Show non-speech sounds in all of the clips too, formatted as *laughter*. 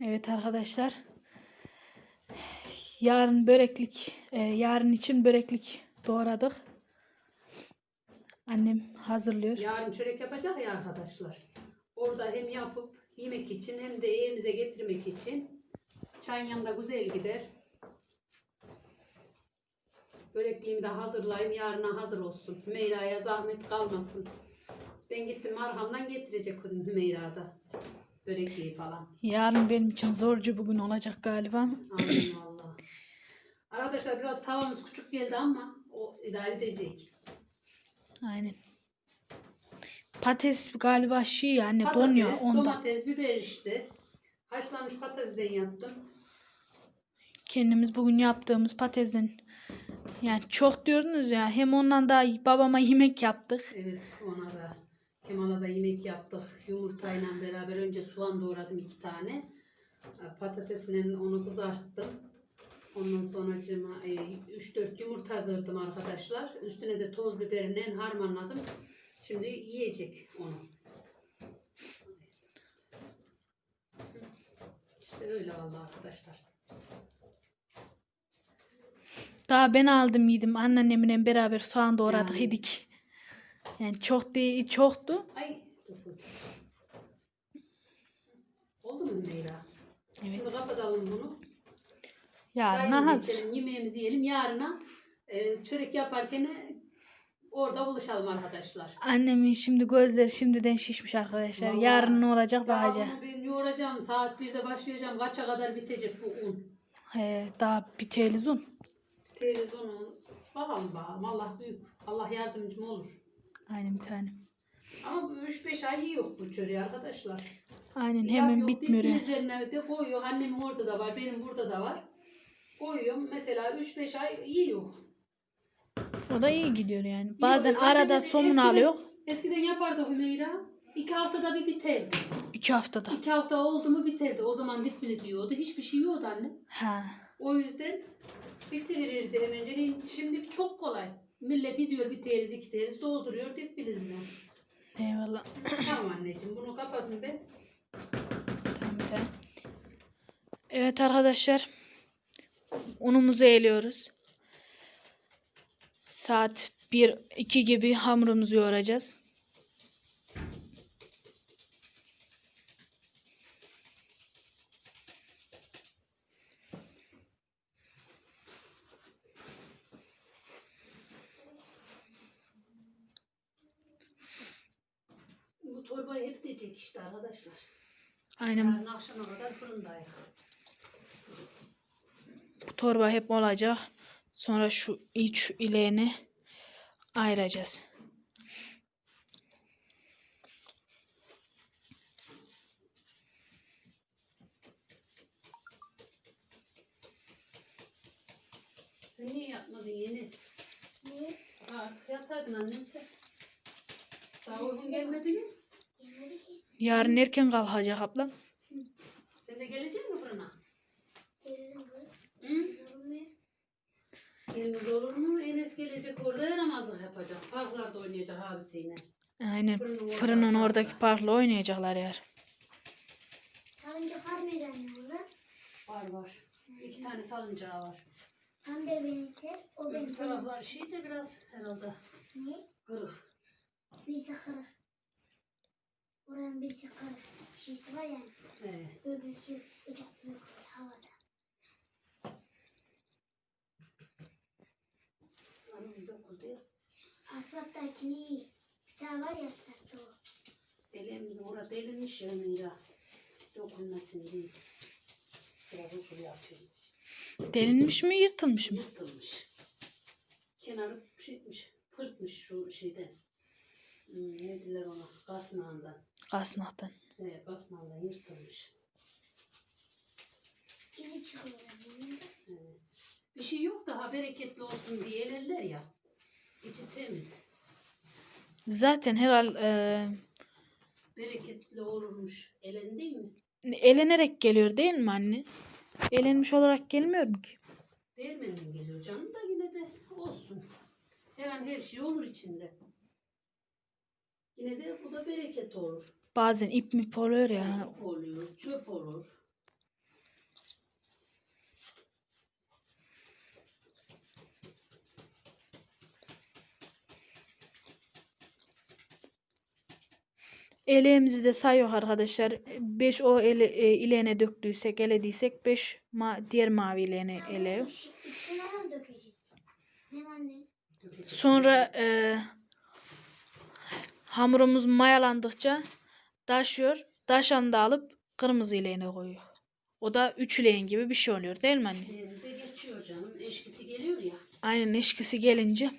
Evet arkadaşlar. Yarın böreklik, e, yarın için böreklik doğradık. Annem hazırlıyor. Yarın çörek yapacak ya arkadaşlar. Orada hem yapıp yemek için hem de evimize getirmek için çayın yanında güzel gider. Börekliğimi de hazırlayayım. Yarına hazır olsun. Hümeyra'ya zahmet kalmasın. Ben gittim arkamdan getirecek Hümeyra'da. Börekliği falan. Yarın benim için zorcu bugün olacak galiba. Amin valla. Arkadaşlar biraz tavamız küçük geldi ama o idare edecek. Aynen. Patates galiba şey yani Patates, donuyor ondan. domates, biber işte. Haşlanmış patatesden yaptım. Kendimiz bugün yaptığımız patatesin yani çok diyordunuz ya hem ondan da babama yemek yaptık. Evet ona da Kemal'a da yemek yaptık. Yumurtayla beraber önce soğan doğradım iki tane. E, Patatesle onu kızarttım. Ondan sonra 3-4 yumurta kırdım arkadaşlar. Üstüne de toz biberini harmanladım. Şimdi yiyecek onu. İşte öyle vallahi arkadaşlar. Daha ben aldım yedim anneannemle beraber soğan doğradık Yani. yedik. Yani çok değil çoktu. Ay. Oldu mu Meyra? Evet. Şimdi kapatalım bunu. Yarına hazır. içelim, yemeğimizi yiyelim. Yarına e, çörek yaparken e, orada buluşalım arkadaşlar. Annemin şimdi gözleri şimdiden şişmiş arkadaşlar. Vallahi Yarın ne olacak bunu ben yoğuracağım. Saat 1'de başlayacağım. Kaça kadar bitecek bu un? He, daha bir televizyon. Televizyonu bakalım bakalım. Allah büyük. Allah yardımcım olur. Aynen bir tane. Ama bu 3-5 ay iyi yok bu çöreği arkadaşlar. Aynen Yap hemen yok bitmiyor. deyip yani. De koyuyor. Annemin orada da var. Benim burada da var. Koyuyorum. Mesela 3-5 ay iyi yok. O da iyi gidiyor yani. Bazen oluyor. arada somun eskiden- alıyor. Eskiden yapardı Hümeyra. İki haftada bir biterdi. iki haftada. İki hafta oldu mu biterdi. O zaman dip filiz yiyordu. Hiçbir şey yiyordu anne. Ha. O yüzden bitiverirdi hemen. Şimdi çok kolay. Millet diyor bir teriz iki teriz dolduruyor dip filizine. Eyvallah. tamam anneciğim bunu kapatın ben. Tamam, tane. Evet arkadaşlar. Unumuzu eğiliyoruz. Saat 1-2 gibi hamurumuzu yoğuracağız. Bu torbayı hep diyecek işte arkadaşlar. Aynen Yarın akşama kadar fırındayız. bu torba hep olacak. Sonra şu iç ileğini ayıracağız. Sen niye yapmadın Yeniz? Niye? Artık yataydın annem sen. Daha uygun gelmedi mi? Yarın erken kalkacak ablam. Sen de gelecek mi fırına? Gelirim. Gelmez olur mu? Enes gelecek orada yaramazlık yapacak. Parklarda oynayacak abisiyle. Aynen. Fırının orada- Fırının oradaki parkla oynayacaklar yer. Sarınca var mıydı anne burada? Var var. İki tane salıncağı var. Pembe benimki. O Öbür taraflar şey de biraz herhalde Niye? kırık. Birisi kırık. Oranın birisi kırık. Şeysi var yani. He. Öbürkü çok büyük böyle havada. Hanım dokundu ya. Asfalttakini iyi. Bir tane var ya asfaltta o. Elimizin orada delinmiş ya Mira. Dokunmasın diye. Biraz usul yapıyorum. Delinmiş mi yırtılmış mı? Yırtılmış. Kenarı şeymiş, pırtmış şu şeyden. Hmm, ne diler ona? Kasnağından. Kasnaktan. Evet, kasnağından yırtılmış. İzi çıkıyor. Evet. Bir şey yok daha bereketli olsun diye elerler ya. İçi temiz. Zaten herhal e, Bereketli olurmuş. Elen değil mi? elenerek geliyor değil mi anne? Elenmiş olarak gelmiyor mu ki? Değirmenden geliyor canım da yine de olsun. Her an her şey olur içinde. Yine de bu da bereket olur. Bazen ip mi oluyor ya. İp oluyor, çöp olur. Eleğimizi de sayıyor arkadaşlar. 5 o ele, e, ileğine döktüysek, elediysek 5 ma diğer mavi ileğine eleği. Sonra e, hamurumuz mayalandıkça taşıyor. Taşanı da alıp kırmızı ileğine koyuyor. O da üç ileğin gibi bir şey oluyor değil mi anne? Elde geçiyor canım. Eşkisi geliyor ya. Aynen eşkisi gelince.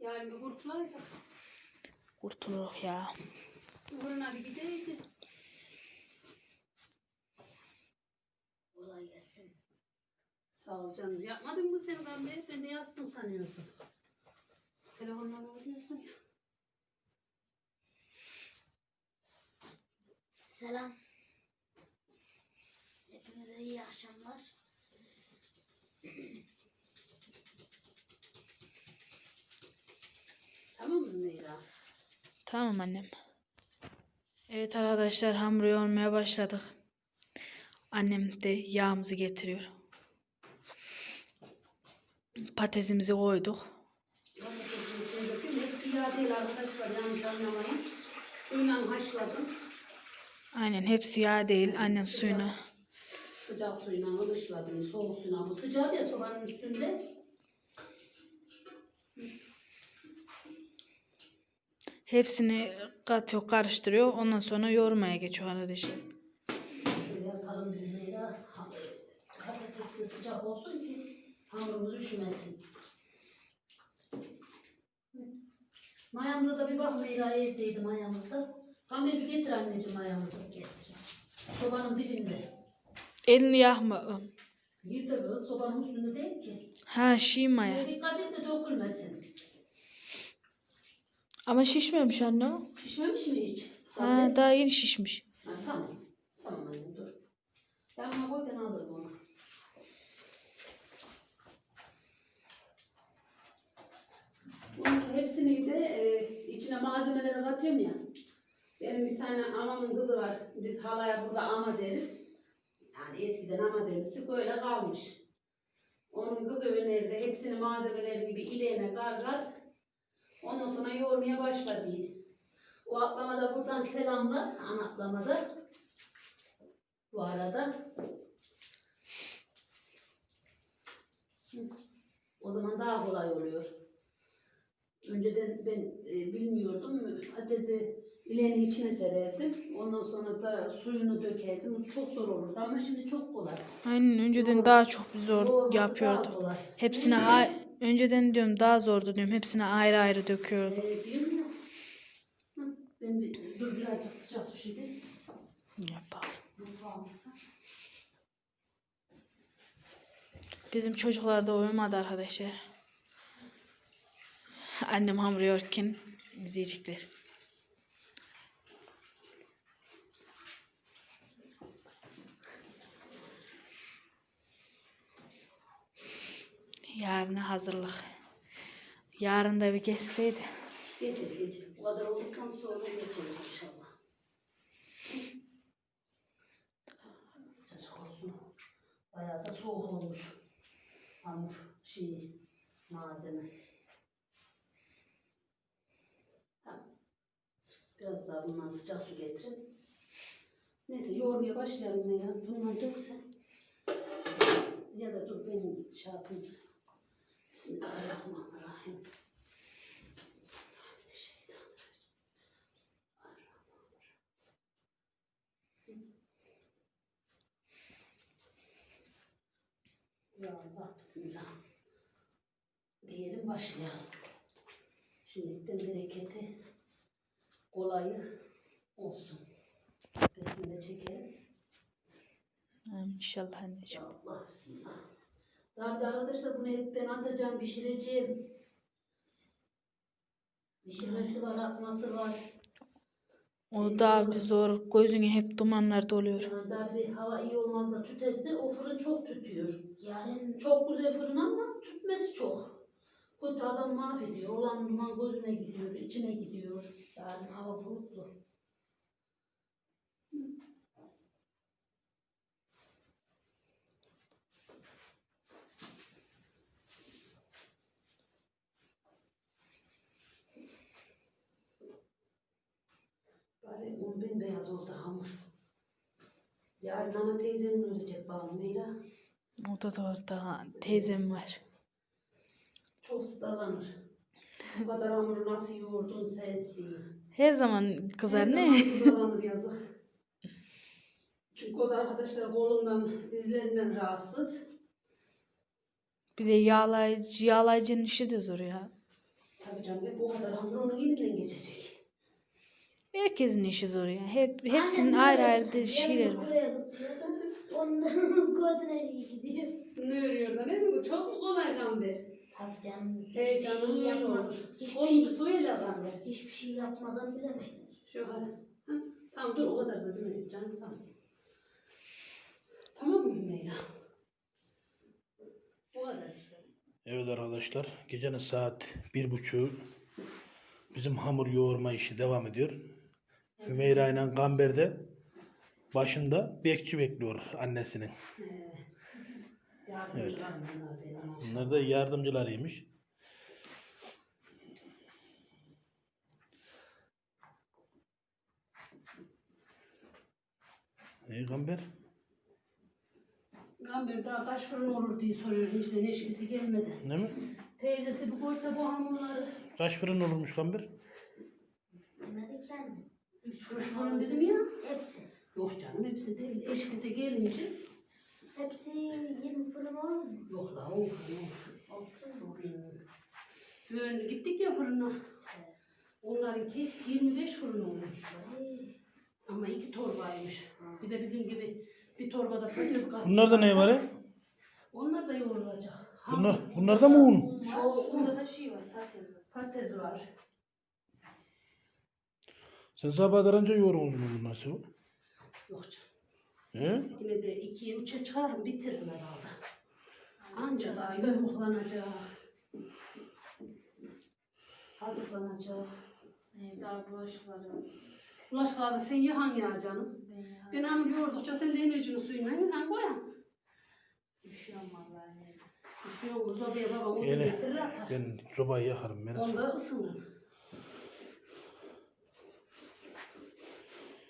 Yarın bir kurtulaydı. Kurtulur ya. Uğruna bir gideydi. Kolay gelsin. Sağ ol canım. Yapmadın mı sen ben de? Ben de yaptın sanıyordum. Telefonla oynuyorsun ya. Selam. Hepinize iyi akşamlar. Tamam mı Meyra? Tamam annem. Evet arkadaşlar hamur yoğurmaya başladık. Annem de yağımızı getiriyor. Patatesimizi koyduk. Patatesin içine döküyorum. Hepsi yağ değil arkadaşlar. Yanlış anlamayın. Suyla haşladım. Aynen hepsi yağ değil. Annem suyunu. Sıcak suyla ılışladım. Soğuk suyla. Bu sıcağı diye sobanın üstünde. Hepsini katıyor, karıştırıyor. Ondan sonra yoğurmaya geçiyor arkadaşlar. Şöyle yapalım bir Meyra. Ha- Patates de sıcak olsun ki hamurumuz üşümesin. Mayamıza da bir bak Meyra evdeydi mayamızda. Kamber bir getir anneciğim mayamızı. Getir. Sobanın dibinde. Elini yakma. Bir de sobanın üstünde değil ki. Ha şişi maya. Dikkat et de dökülmesin. Ama şişmemiş anne o. Pişmemiş mi hiç? Ha, daha yeni şişmiş. Ha, tamam. Tamam annem dur. Ben ona koy ben alırım onu. Bunun hepsini de e, içine malzemeleri katıyorum ya. Benim bir tane amamın kızı var. Biz halaya burada ama deriz. Yani eskiden ama deriz. Böyle kalmış. Onun kızı önerdi. Hepsini malzemelerini bir ileğine kargar. Ondan sonra yoğurmaya başladı. O ablama da buradan selamlar. An ablama da. Bu arada. O zaman daha kolay oluyor. Önceden ben e, bilmiyordum. Patatesi ileğinin içine sererdim. Ondan sonra da suyunu dökerdim. Çok zor olurdu ama şimdi çok kolay. Aynen önceden daha çok zor yapıyordu. daha kolay. Hepsine a- önceden diyorum daha zordu diyorum. Hepsine ayrı ayrı döküyordu. Ee. Hı, Ben bir, dur birazcık sıcak su şimdi. Yapalım. Bizim çocuklar da uyumadı arkadaşlar. Annem hamur yoğururken biz yiyecekler. Yarına hazırlık. Yarın da bir geçseydi. Geçir geçir. Bu kadar olduktan sonra geçelim inşallah. Sıcak olsun. Bayağı da soğuk olmuş. Hamur, şey, malzeme. Tamam. Biraz daha bundan sıcak su getirin. Neyse yoğurmaya başlayalım ya. Bundan döksen. Ya da dur benim şey yapayım. Bismillahirrahmanirrahim. Ya Allah bismillah. Diyelim başlayalım. Şimdilikten bereketi kolayı olsun. Besmele çekelim. Amin İnşallah Ya anneciğim. Allah bismillah. Daha bir de arkadaşlar bunu hep ben atacağım, pişireceğim. Pişirmesi var, atması var. O daha bir zor. Gözüne hep dumanlar doluyor. Yani daha bir de hava iyi olmaz da tüterse o fırın çok tütüyor. Yarın Çok güzel fırın ama tütmesi çok. Kötü adam mahvediyor. Olan duman gözüne gidiyor, içine gidiyor. yarın hava bulutlu. Bari un bembeyaz oldu hamur. Yarın ana teyzenin ölecek bağlı Meyra. O da doğru daha teyzem var. Çok sıdalanır. Bu kadar hamuru nasıl yoğurdun sen diye. Her zaman kızar Her ne? zaman sıdalanır yazık. Çünkü o da arkadaşlar kolundan, dizlerinden rahatsız. Bir de yağlayıcı, yağlayıcının işi de zor ya. Tabii canım hep o kadar hamur onun elinden geçecek. Herkesin işi zor ya. Hep hepsinin Annem ayrı ayrı de şeyleri var. *laughs* Ondan *laughs* gözüne iyi gidiyor. Ne örüyor da ne mi? Çok mu kolay gamber? Tabii canım. Hey hiçbir canım şey ne yapma- olur. Hiçbir Onun şey, bir suyla gamber. hiçbir şey yapmadan bilemem. Şu hale. Ha, Tamam dur o kadar da demedik canım tamam. Tamam mı Meyra? Bu kadar. Evet arkadaşlar, gecenin saat bir buçuğu bizim hamur yoğurma işi devam ediyor. Hümeyra ile Gamber de başında bekçi bekliyor annesinin. Yardımcılar bunlar da yardımcılarıymış. Ey Gamber, Gamber daha kaç fırın olur diye soruyor. İşte neşkisi gelmedi. ne mi? Teyzesi bir görse bu hamurları. Kaç fırın olurmuş Gamber? Demedik yani. Üç fırın dedim ya. Hepsi. Yok canım hepsi değil. Eşkisi gelince. Hepsi 20 fırın olur mu? Yok la o fırın olur. O fırın olur. Böyle gittik ya fırına. Onlarınki 25 fırın olmuş. Ama iki torbaymış. Bir de bizim gibi bir torbada patates kat. Bunlarda ne var ya? Onlar da yoğrulacak. Bunlar, bunlarda mı un? Şu onda da şey var, patates var. Patates var. Sen sabah önce yoğurmuş mu nasıl? Yok canım. He? Yine de ikiye üçe çıkarım bitiririm herhalde. Anca daha yumruklanacak. Hazırlanacak. Ee, Daha bulaşıkları. Bulaşıklarda sen yıkan ya canım. Ben hamur yoğurdukça sen de enerjini suyuna yıkan koyan. Üşüyorum vallahi. Üşüyor mu? Zobaya babam onu getirir atar. ben sobayı yakarım. Ben Onda ısınır.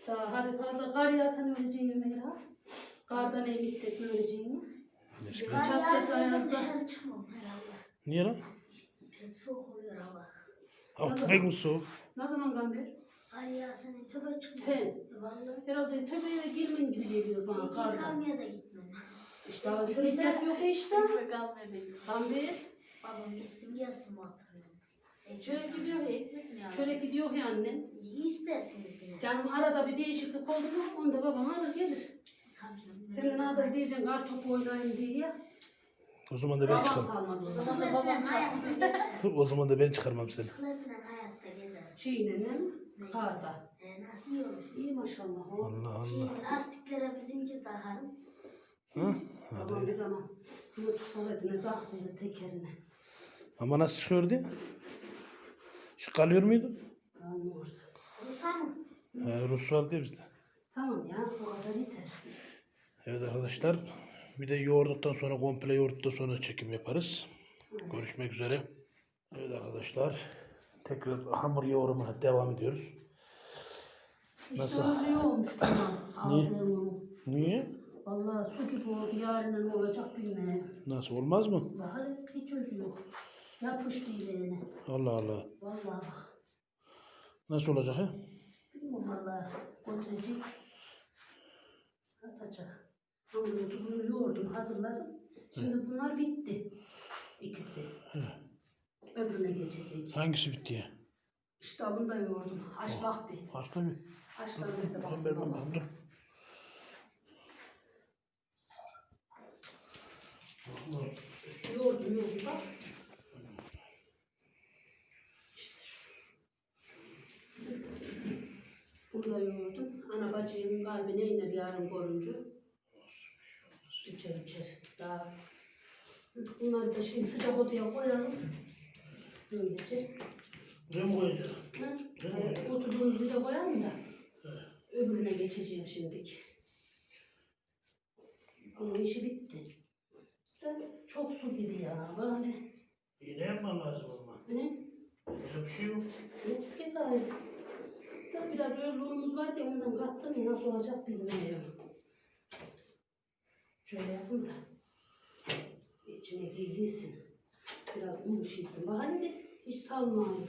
Daha hadi fazla kar yağsan öleceğim Meyra. Kardan ev gitsek öleceğim. Ben Çat çat ayazda. dışarı çıkmam herhalde. Niye lan? Soğuk oluyor hava. Hava pek mi soğuk? Ne zaman Gamber? Ay ya senin töbe çıkma. Sen? Vallahi. Herhalde tövbeye girmen gibi geliyor bana kardan. yıkamaya da gitmem. İşte abi şöyle yok işte. Gamber. Babam gitsin gelsin hatırlıyorum. Şöyle gidiyor ya ekmek ne Şöyle gidiyor ya annem. İyi istersiniz yine. Canım arada bir değişiklik oldu mu onda babam alır gelir. Tabii canım. Senin arada diyeceksin kar topu oynayın diye. O zaman da ben Hava çıkarım. salmaz o zaman. Bisikletle hayatta gezer. *laughs* O zaman da ben çıkarmam seni. Bisikletle hayatta gezer. Çiğnenin karda. E, nasıl iyi olur? İyi maşallah. o. Allah Allah. lastiklere bir zincir takarım. Hı? Babam bir Hadi. zaman bunu tusaletine taktıydı tekerine. Ama nasıl çıkıyordu? Şu kalıyor muydu? Kalmıyordu. Rusa mı? He, Rus vardı ya bizde. Tamam ya o kadar yeter. Evet arkadaşlar. Bir de yoğurduktan sonra komple yoğurduktan sonra çekim yaparız. Görüşmek üzere. Evet arkadaşlar. Tekrar hamur yoğurumuna devam ediyoruz. Nasıl? İşte iyi olmuş *coughs* tamam. Niye? Niye? Vallahi su gibi oldu. Yarın ne olacak bilmem. Nasıl olmaz mı? Daha hiç özü yok. Yapıştı ilerine. Allah Allah. Vallahi bak. Nasıl olacak he? Bilmiyorum vallahi. Götürecek. Atacak. Hamurumuzu bunu yoğurdum, hazırladım. Şimdi bunlar bitti. İkisi. Öbürüne geçecek. Hangisi bitti ya? İşte bunu da yoğurdum. Aç bak bir. Aç bak bir de Ben baksana. vermem ben dur. Yoğurdum yoğurdum bak. İşte şu. Bunu da yoğurdum. Ana bacımın kalbine iner yarın görünce. Üçer üçer. Daha. Bunları da şimdi sıcak odaya koyalım. Böylece. Buraya mı koyacağız? Ee, oturduğumuz yere koyalım da. Öbürüne geçeceğim şimdiki. Onun işi bitti. De çok su gibi ya. Böyle. Yine yapmam lazım ama. Ne? Öyle bir şey yok. Yok ki gayrı. Da biraz özlüğümüz var diye ondan kattım ya nasıl olacak bilmiyorum. Şöyle yapayım da. İçine girilsin. Biraz un şittim. Bak hani hiç salmıyor.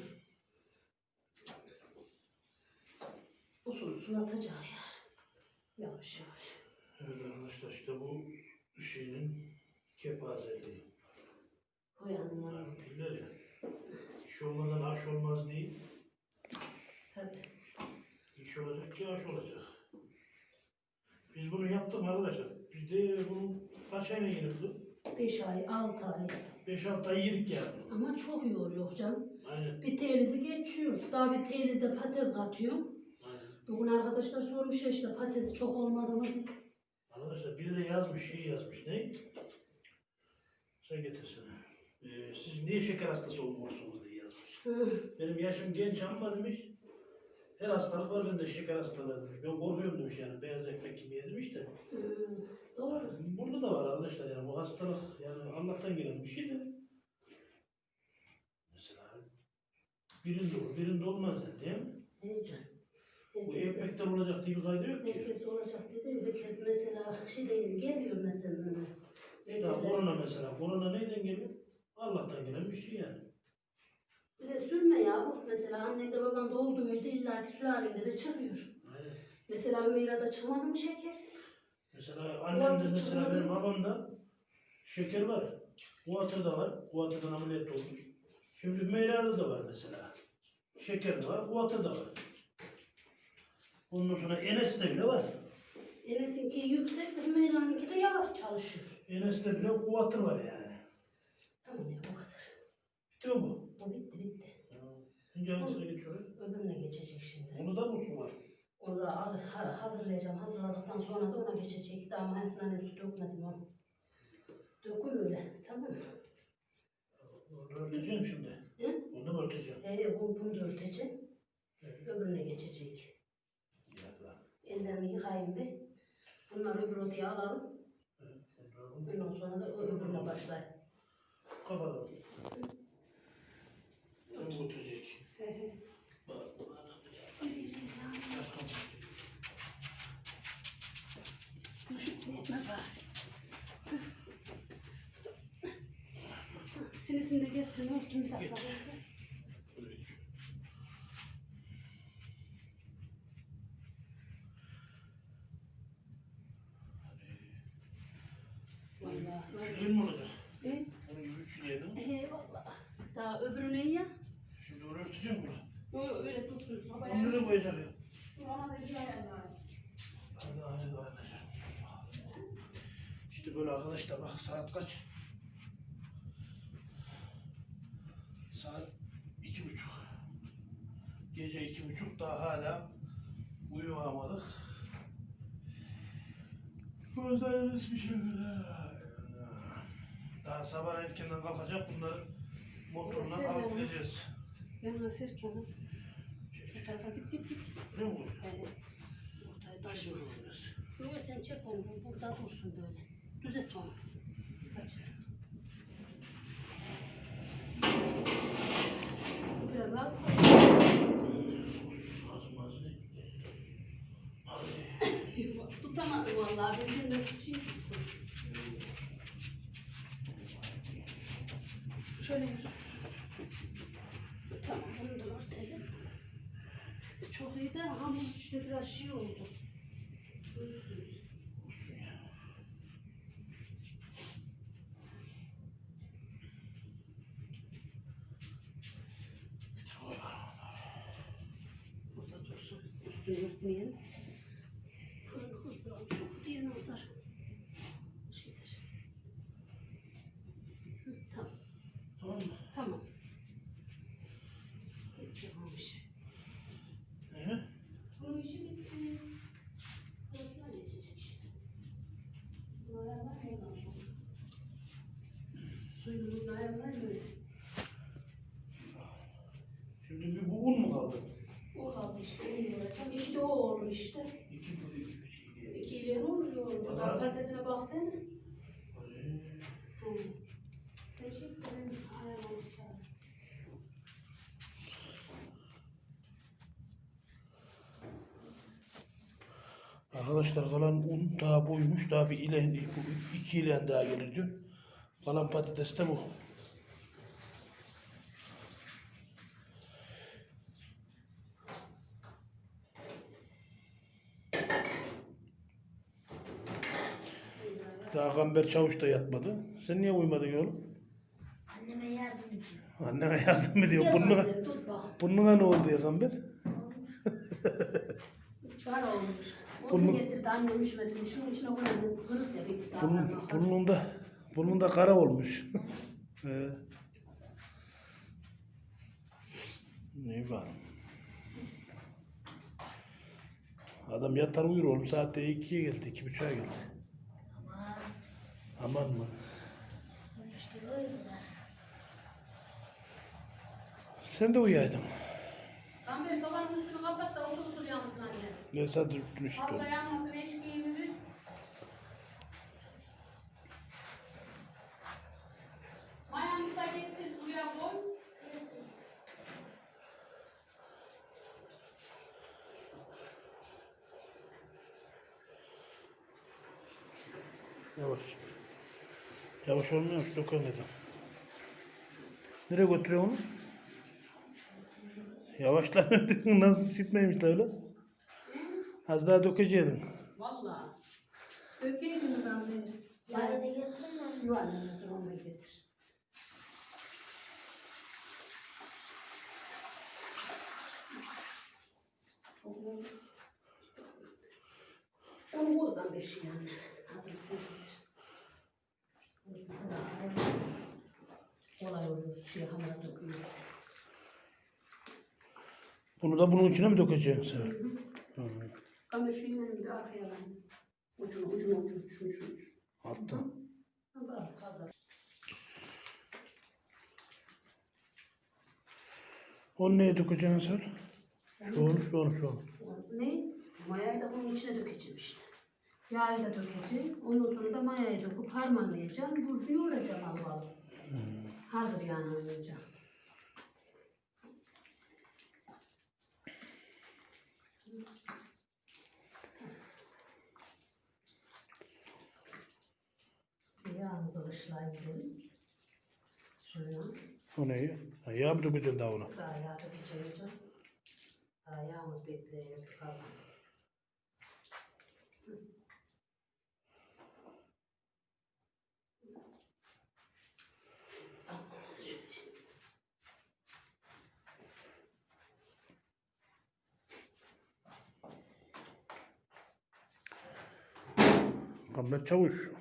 Usul usul atacak yer. Yavaş yavaş. Evet arkadaşlar işte bu şeyin kepazeliği. Koyanlar. Yani. İş olmadan aş olmaz değil. Tabii. İş olacak ki aş olacak. Biz bunu yaptık arkadaşlar. Biz de bunu kaç ayla yedik? 5 ay, 6 ay. 5-6 ay yedik yani. Ama çok yoruyor canım. Aynen. Bir telizi geçiyor. Daha bir telizde patates katıyorum. Aynen. Bugün arkadaşlar sormuş ya işte patates çok olmadı mı? Arkadaşlar biri de yazmış, şey yazmış. Ne? Sen getirsene. Ee, siz niye şeker hastası olmuyorsunuz diye yazmış. Benim yaşım genç ama demiş. Her hastalık var bende şeker hastalığı demiş. Ben korkuyorum demiş yani beyaz ekmek gibi demiş de. Hmm, Doğru. Burada da var arkadaşlar yani bu hastalık yani Allah'tan gelen bir şey de. Mesela birinde olur, birinde olmaz yani değil mi? Heyecan. Bu Herkes, de, ekmekten olacak diye bir kaydı yok ki. herkes olacak dedi. Herkes mesela şey değil, geliyor mesela. İşte Mesela, korona mesela. Korona neyden geliyor? Allah'tan gelen bir şey yani. Bir de sürme ya bu. Mesela anne de baban doğdu muydu illaki sülalinde de çıkıyor. Aynen. Mesela Ömer'e çıkmadı mı şeker? Mesela annemde atı mesela çıkmadı benim babamda şeker var. Kuatı da var. Kuatıdan ameliyat olmuş. Şimdi Meyra'da da var mesela. Şeker de var, kuatı da var. Ondan sonra Enes'te bile var. Enes'inki yüksek, Ömer'inki de yavaş çalışıyor. Enes'te bile kuatı var yani. Tamam ya o kadar. Bitti mi bu? Bitti bitti. Şimdi hangisine geçiyor? Öbürüne geçecek şimdi. Onu da mı su var? Onu da al- ha- hazırlayacağım. Hazırladıktan sonra da ona geçecek. Daha mayasından hepsi dökmedim onu. Döküm öyle. Tamam mı? Onu örteceğim şimdi. Hı? Onu da örteceğim. He, bunu, bunu da örteceğim. Öbürüne geçecek. Ellerimi yıkayayım bir. Bunları öbür odaya alalım. Ondan sonra da o öbürüne başlayayım. Kapatalım. Onu götürecek. Bak. Sinisini de getirin. Örtün bir dakika. Vallahi. Üçlü mi olacak? He? Onun gibi üçlüyelim. He vallahi. Daha öbürüne iyi ya. Şimdi onu örteceğim mi? Yo, yo, öyle tutsun. Onu nereye koyacak ya? Ona da bir ayarlar. Hadi hadi hadi. İşte böyle arkadaşlar bak saat kaç? Saat iki buçuk. Gece iki buçuk daha hala uyuyamadık. Gözlerimiz bir böyle. Daha sabah erkenden kalkacak bunları motorla alıp gideceğiz. Ben Serkan'ım. Şu tarafa git git git. Ne bu? Ortaya. Taşıyoruz. Yok sen çek onu. bu Burada dursun böyle. Düzelt onu. Tutamadım vallahi. Ben senin nasıl şey. Şöyle yürü. Tamam bunu da örtelim. Çok iyi de hamur işte biraz şey oldu. Burada dursun. Üstünü örtmeyelim. Fırını hızlı çok diye orada. Şeydir. Hı, Tamam. Tamam mı? Tamam. Bitti bu iş. Ee? Bunun işi bitti. Sırasına geçecek işte. Bunu ayarlar ondan sonra. Suyunu bunu ayarlar böyle. Şimdi bir bu un mu kaldı? O kaldı işte. onu yapacağım. İki de o olur işte. İki bu iki bir şey diye. İki ile ne olur? Yoğurdu. Aha. Patatesine baksana. Hadi. Hı. Teşekkür ederim. Ayarlamışlar. Arkadaşlar kalan un daha buymuş. Daha bir ilen, bu iki ilen daha gelir diyor. Kalan patates de bu. Daha Gamber Çavuş da yatmadı. Sen niye uyumadın oğlum? Anneme yardım ediyor. Annene yardım ediyor. Burnuna, burnuna ne oldu ya Gamber? Var olmuş. Bunu- Onu getirdi annem üşümesin. Şunun içine koyalım. Kırık ya bir daha. Burnun, parmak. burnunda, burnunda kara olmuş. *laughs* Ee, İyi var. Adam yatar uyur oğlum. Saatte ikiye geldi. iki buçuğa geldi. Ama Aman mı? Sen de uyaydın. Tamam ben sobanın üstünü kapat da yansın işte. Fazla yanmasın eşkiğini bir. Mayamızı da getir buraya koy. Yavaş. Yavaş olmuyormuş. Dokan dedim. Nereye götürüyor onu? Yavaşla. *laughs* Nasıl sitmemiş de öyle? Az daha dökeceydin. Valla. Dökeydin ben beni. Yarın da getirin mi? Yuvarlanır onu da getir. Çok oldu. Onu buradan beşi yani. Hadi sen getir. Kolay olur. Şuraya hamura dökmeyiz. Bunu da bunun içine mi dökeceksin sen? Hı. Ama şu yemeğini bir arkaya alayım. Ucunu, ucunu, ucunu, şunu, şunu. şunu. Altta. Bak, fazla. Onu neye onu, şu onu, şu onu. Ne? Mayayı da bunun içine dökeceğim işte. Yağı da dökeceğim. Ondan sonra da mayayı döküp harmanlayacağım. Bunu yoğuracağım al al. Hazır yani anlayacağım. Yağımızı ışlayalım. Şöyle. O neye? Ha, yağ mı dökeceksin daha ona? Daha yağ dökeceğim. Daha yağımız bekliyor. Kazan. Kamber çavuş.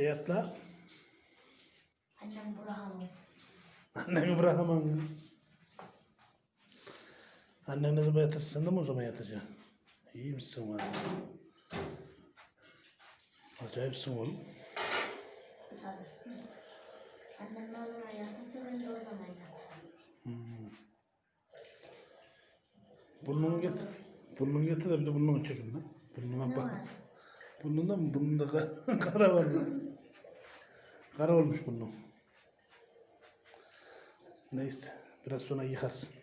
Gitti yatla. Annem bırakamam. Annemi bırakamam ya. Annen ne zaman yatar? Sen de mi o zaman yatacaksın? İyi misin var? Acayipsin oğlum. Tabii. Annem ne zaman yatarsa ben de o zaman yatarım. Burnunu getir. Burnunu getir de bir de burnunu çekin lan. Burnuna Ne bak. var? Burnunda mı? Burnunda kara, *laughs* kara var lan. Kara olmuş burnum. Neyse. Biraz sonra yıkarsın.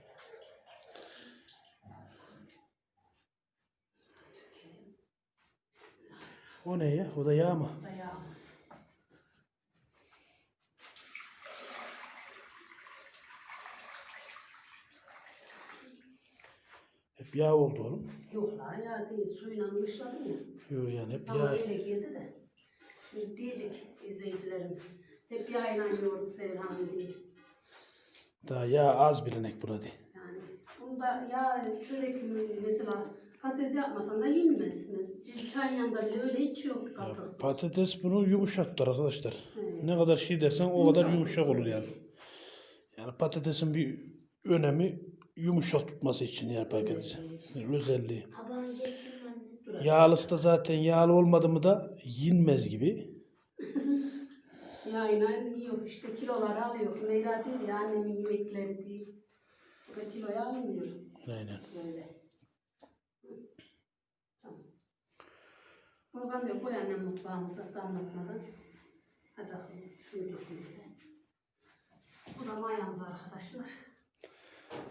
O ne ya? O da yağ mı? Da yağımız. Hep yağ oldu oğlum. Yok la yağ değil. Suyla mışladım ya. Yok yani hep Sana yağ. öyle geldi de. Şimdi diyecek izleyicilerimiz. Hep yağıyla yoğurdu Sevilhan diye. Daha yağ az bilinek burada. Yani bunda yağ çörek mesela patates yapmasan da yenmez. Biz çay yanında bile öyle içiyor Ya katırsız. patates bunu yumuşattır arkadaşlar. Ne kadar şey dersen o kadar Yumuşak olur yani. Yani patatesin bir önemi yumuşak tutması için yani patates. Özelliği. Yağlısı da zaten yağlı olmadı mı da yenmez gibi. Yağıyla yiyor işte kiloları alıyor. Meyra diyor ya annemin yemekleri değil. Bu da kiloya alınıyor. Aynen. Böyle. Tamam. Ben de koy annem mutfağımıza da anlatmadan. Hadi bakalım şunu de. Bu da mayamız arkadaşlar.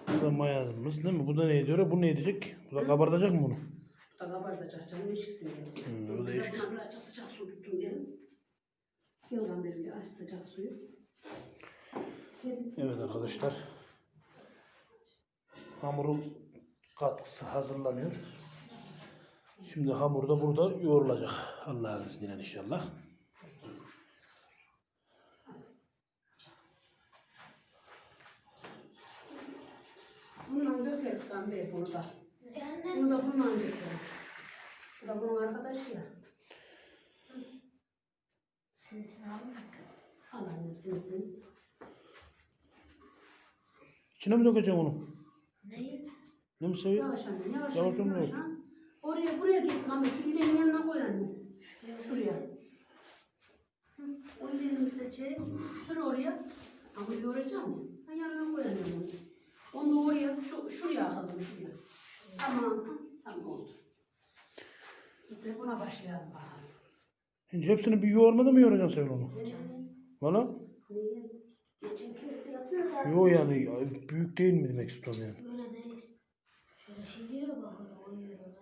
Bu da mayazımız değil mi? Bu da ne diyor? Bu ne edecek? Bu da kabartacak mı bunu? Bu da kabartacak canım eşiksin gelecek. Hmm, o da eşik. Buna birazcık sıcak su tuttum diyelim. Yıldan beri bir aç sıcak suyu. Evet arkadaşlar. Hamurun katkısı hazırlanıyor. Şimdi hamur da burada yoğrulacak. Allah'ın izniyle inşallah. Bundan ben de bunu da. Bunu da bundan dökerim. Bu da bunun arkadaşı ya. sinisini alma. Al annem sinsin. İçine mi dökeceksin onu? Neyi? Ne mi seviyorsun? Yavaş annem yavaş Yavaş ha. Oraya buraya getir ama şu ilenin yanına koy annem. Şuraya. Hı, O çek. Sür oraya. Ama yoracağım ya. Ha, yanına koy annem onu. Onu da oraya, şu, şuraya atalım şuraya. Tamam. Tamam oldu. Şimdi buna başlayalım bakalım. Şimdi hepsini bir yoğurmada mı yoğuracaksın sen onu? Valla? Niye? Geçen köfte yapıyor da. Yo yani büyük değil mi demek istiyorum yani. Böyle değil. Şöyle şey diyor bak öyle koyuyor oraya.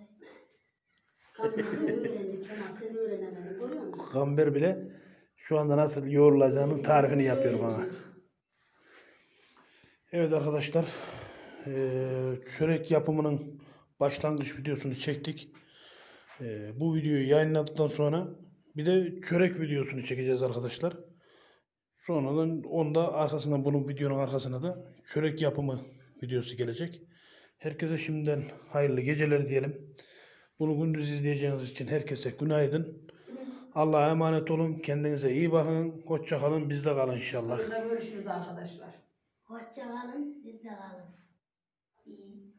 *laughs* Kanını öğrendik Kemal sen öğrenemedin görüyor musun? Gamber bile şu anda nasıl yoğrulacağının tarifini yapıyor bana. Evet arkadaşlar. eee, çörek yapımının başlangıç videosunu çektik. Eee, bu videoyu yayınladıktan sonra bir de çörek videosunu çekeceğiz arkadaşlar. Sonradan onda arkasından bunun videonun arkasına da çörek yapımı videosu gelecek. Herkese şimdiden hayırlı geceler diyelim. Bunu gündüz izleyeceğiniz için herkese günaydın. Allah'a emanet olun. Kendinize iyi bakın. Hoşça kalın. Bizde kalın inşallah. Burada görüşürüz arkadaşlar. Hoşça kalın, bizde kalın. İyi.